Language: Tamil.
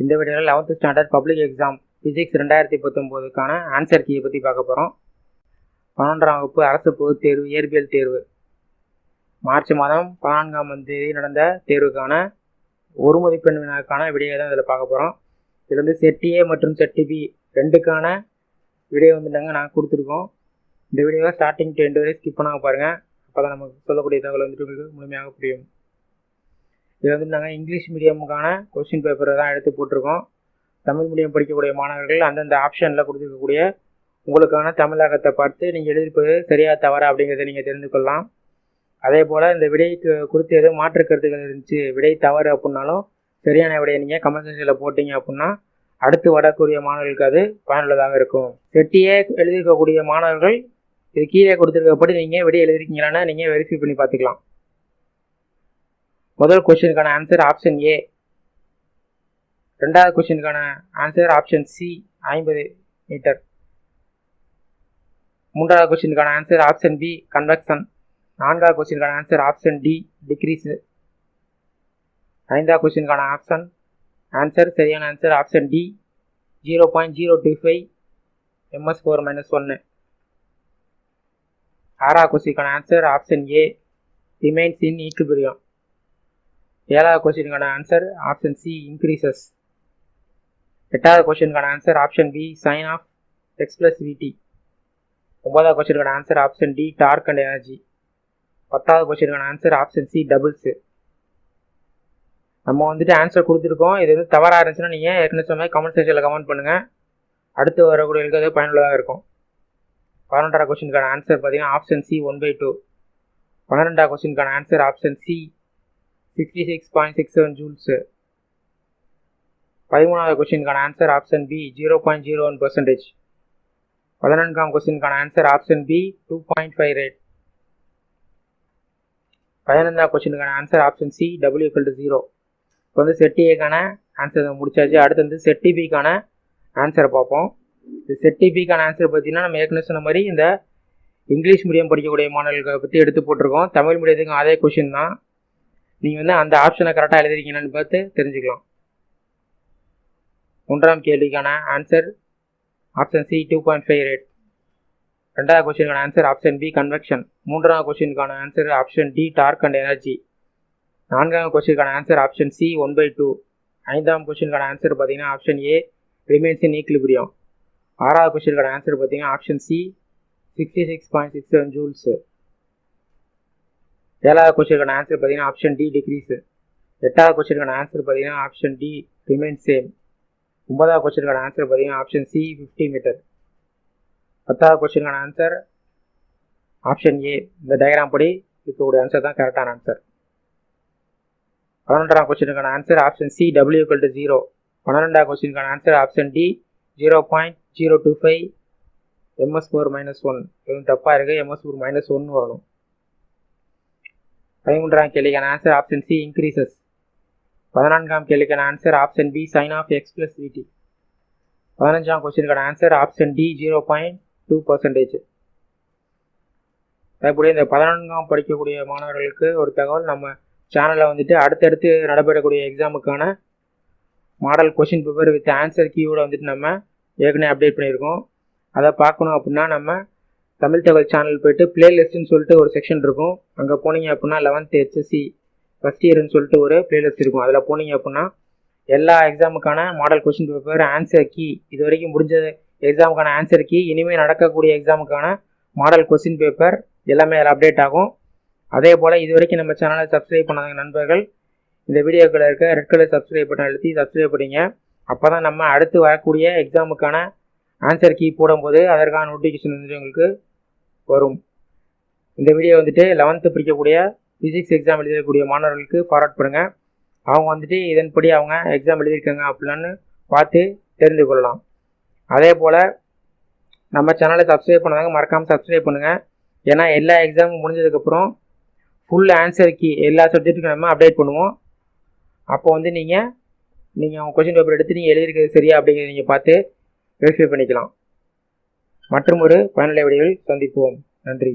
இந்த வீடியோவில் eleventh standard public exam physics ரெண்டாயிரத்தி பத்தொம்போதுக்கான ஆன்சர் கீயை பற்றி பார்க்க போகிறோம் பன்னெண்டாம் வகுப்பு அரசு பொதுத் தேர்வு இயற்பியல் தேர்வு. மார்ச் மாதம் பதினான்காம் தேதி நடந்த தேர்வுக்கான ஒரு மதிப்பெண் வினாக்கான விடையை தான் இதில் பார்க்க போகிறோம் இதில் வந்து செட் ஏ மற்றும் செட் பி ரெண்டுக்கான விடையை வந்து நாங்கள் நாங்கள் கொடுத்துருக்கோம். இந்த வீடியோவை ஸ்டார்டிங் டு எண்டு வரை ஸ்கிப் பண்ணாமல் பாருங்கள் அப்போ தான் நமக்கு சொல்லக்கூடிய தகவல் வந்துட்டு உங்களுக்கு முழுமையாக புரியும். இது வந்து நாங்கள் இங்கிலீஷ் மீடியமுக்கான கொஸ்டின் பேப்பரை தான் எடுத்து போட்டிருக்கோம். தமிழ் மீடியம் படிக்கக்கூடிய மாணவர்கள் அந்தந்த ஆப்ஷனில் கொடுத்துருக்கக்கூடிய உங்களுக்கான தமிழகத்தை பார்த்து நீங்கள் எழுதியிருப்பது சரியா தவறா அப்படிங்கிறத நீங்கள் தெரிந்து கொள்ளலாம். அதே போல் இந்த விடைக்கு குறித்து எதுவும் மாற்று கருத்துக்கள் இருந்துச்சு விடை தவறு அப்படின்னாலும் சரியான விடையை நீங்கள் கமெண்ட் செக்ஷனில் போட்டிங்க அப்படின்னா அடுத்து வரக்கூடிய மாணவர்களுக்கு அது பயனுள்ளதாக இருக்கும். செட்டியே எழுதியிருக்கக்கூடிய மாணவர்கள் இது கீழே கொடுத்துருக்கப்படி நீங்கள் விடை எழுதிருக்கீங்களான்னு நீங்கள் வெரிஃபை பண்ணி பார்த்துக்கலாம். முதல் கொஸ்டினுக்கான ஆன்சர் ஆப்ஷன் ஏ ரெண்டாவது கொஸ்டினுக்கான ஆன்சர் ஆப்ஷன் சி ஐம்பது மீட்டர் மூன்றாவது கொஸ்டினுக்கான ஆன்சர் ஆப்ஷன் பி கன்வெக்ஷன் நான்காவது கொஸ்டினுக்கான ஆன்சர் ஆப்ஷன் டி டிக்ரீஸ் ஐந்தாவது கொஸ்டினுக்கான ஆப்ஷன் ஆன்சர் சரியான answer option D zero point zero two five ms four minus ஒன்று ஆறாவது கொஸ்டினுக்கான answer option A remains in equilibrium ஏழாவது கொஸ்டினுக்கான ஆன்சர் ஆப்ஷன் சி இன்க்ரீசஸ் எட்டாவது கொஸ்டினுக்கான answer option B sine of X plus V D ஒன்பதாவது கொஸ்டினுக்கான answer option D dark and energy பத்தாவது கொஸ்டினுக்கான ஆன்சர் ஆப்ஷன் சி டபுள்ஸு நம்ம வந்துட்டு ஆன்சர் கொடுத்துருக்கோம். இது வந்து தவறாக இருந்துச்சுன்னா நீங்கள் ஏற்கனவே சொன்ன மாதிரி கமெண்ட் செக்ஷனில் கமெண்ட் பண்ணுங்கள் அடுத்து வரக்கூடியவர்களுக்கு அது பயனுள்ளதாக இருக்கும். பதினொன்றாவது கொஸ்டினுக்கான ஆன்சர் பார்த்தீங்கன்னா option C one by two பன்னிரெண்டாவது கொஸ்டினுக்கான answer option C sixty six point six seven joules பதிமூணாவது கொஸ்டினுக்கான answer option B zero point zero one percentage பதினான்காம் கொஸ்டினுக்கான answer option B two point five rate பதினைந்தாம் கொஸ்டினுக்கான answer option C W to zero இப்போ வந்து செட் ஏக்கான ஆன்சர் முடிச்சாச்சு. அடுத்து வந்து செட் பிக்கான ஆன்சரை பார்ப்போம். இந்த செட் பிக்கான ஆன்சர் பார்த்தீங்கன்னா நம்ம ஏற்கனவே சொன்ன மாதிரி இந்த இங்கிலீஷ் மீடியம் படிக்கக்கூடிய மாணவர்களை பற்றி எடுத்து போட்டிருக்கோம். தமிழ் மீடியத்துக்கும் அதே கொஷின் தான். நீங்கள் வந்து அந்த ஆப்ஷனை கரெக்டாக எழுதிருக்கீங்கன்னு பார்த்து தெரிஞ்சுக்கலாம். ஒன்றாம் கேள்விக்கான answer option C two point five rate ரெண்டாவது கொஸ்டினுக்கான ஆன்சர் ஆப்ஷன் பி கன்வெக்ஷன் மூன்றாவது கொஸ்டினுக்கான answer option D dark and energy நான்காவது கொஸ்டினுக்கான answer option C one by two ஐந்தாம் கொஸ்டினுக்கான ஆன்சர் பார்த்தீங்கன்னா option A remains in equilibrium ஆறாவது கொஸ்டினுக்கான ஆன்சர் பார்த்தீங்கன்னா option C sixty six point six seven joules ஏழாவது கொஸ்டினுக்கான ஆன்சர் பார்த்தீங்கன்னா ஆப்ஷன் டி டிக்ரீஸு எட்டாவது கொஸ்டினுக்கான ஆன்சர் பார்த்தீங்கன்னா ஆப்ஷன் டி ரிமைன் சேம் ஒன்பதாவது கொஸ்டினுக்கான ஆன்சர் பார்த்தீங்கன்னா ஆப்ஷன் சி ஃபிஃப்டி மீட்டர் பத்தாவது கொஸ்டினுக்கான ஆன்சர் ஆப்ஷன் ஏ இந்த டயக்ராம் படி இருக்கக்கூடிய ஆன்சர் தான் கரெக்டான ஆன்சர் பன்னெண்டாம் கொஸ்டினுக்கான answer option C W to zero பன்னெண்டாம் கொஸ்டினுக்கான answer option D zero point zero two five ms four minus one எதுவும் தப்பாக இருக்குது எம்எஸ் ஃபோர் மைனஸ் ஒன்று வரணும். பதிமூன்றாம் கேள்விக்கான ஆன்சர் ஆப்ஷன் சி இன்க்ரீசஸ் பதினான்காம் கேள்விக்கான answer option B sine of X plus V D பதினஞ்சாம் கொஸ்டினுக்கான answer option D zero point two percentage அதேபோல இந்த பதினான்காம் படிக்கக்கூடிய மாணவர்களுக்கு ஒரு தகவல் நம்ம சேனலில் வந்துட்டு அடுத்தடுத்து நடைபெறக்கூடிய எக்ஸாமுக்கான model question paper with answer கீயோட வந்துட்டு நம்ம ஏற்கனவே அப்டேட் பண்ணியிருக்கோம். அதை பார்க்கணும் அப்படின்னா நம்ம தமிழ் தகவல் சேனல் போயிட்டு பிளேலிஸ்ட்னு சொல்லிட்டு ஒரு செக்ஷன் இருக்கும். அங்கே போனீங்க அப்படின்னா லெவன்த் ஹெச்எஸ்சி ஃபஸ்ட் இயர்னு சொல்லிட்டு ஒரு பிளேலிஸ்ட் இருக்கும். அதில் போனீங்க அப்படின்னா எல்லா எக்ஸாமுக்கான model question paper answer key இது வரைக்கும் முடிஞ்ச எக்ஸாமுக்கான ஆன்சர் கீ இனிமேல் நடக்கக்கூடிய எக்ஸாமுக்கான மாடல் கொஸ்டின் பேப்பர் எல்லாமே அதில் அப்டேட் ஆகும். அதே போல் இது வரைக்கும் நம்ம சேனலை சப்ஸ்கிரைப் பண்ணாத நண்பர்கள் இந்த வீடியோக்களில் இருக்க ரெட் கலர் சப்ஸ்கிரைப் பட்டன் அழுத்தி சப்ஸ்கிரைப் பண்ணிங்க. அப்போ தான் நம்ம அடுத்து வரக்கூடிய எக்ஸாமுக்கான ஆன்சர் கீ போடும்போது அதற்கான நோட்டிஃபிகேஷன் வந்து உங்களுக்கு. வரும். இந்த வீடியோ வந்துட்டு லெவன்த்து படிக்கக்கூடிய ஃபிசிக்ஸ் எக்ஸாம் எழுதக்கூடிய மாணவர்களுக்கு ஃபார்வர்ட் பண்ணுங்கள் அவங்க வந்துட்டு இதன்படி அவங்க எக்ஸாம் எழுதியிருக்காங்க அப்படின்னு பார்த்து தெரிந்து கொள்ளலாம். அதே போல் நம்ம சேனலை சப்ஸ்கிரைப் பண்ணுவாங்க மறக்காமல் சப்ஸ்கிரைப் பண்ணுங்கள் ஏன்னா எல்லா எக்ஸாமும் முடிஞ்சதுக்கப்புறம் ஃபுல் ஆன்சர் கீ எல்லா சப்ஜெக்ட்டுக்கும் நம்ம அப்டேட் பண்ணுவோம். அப்போ வந்து நீங்கள் நீங்கள் அவங்க கொஷின் பேப்பர் எடுத்து நீங்கள் எழுதியிருக்கிறது சரியா அப்படிங்கிறத நீங்கள் பார்த்து வெரிஃபை பண்ணிக்கலாம். மற்றும் ஒரு பயனுள்ள வடிவில் சந்திப்போம். நன்றி.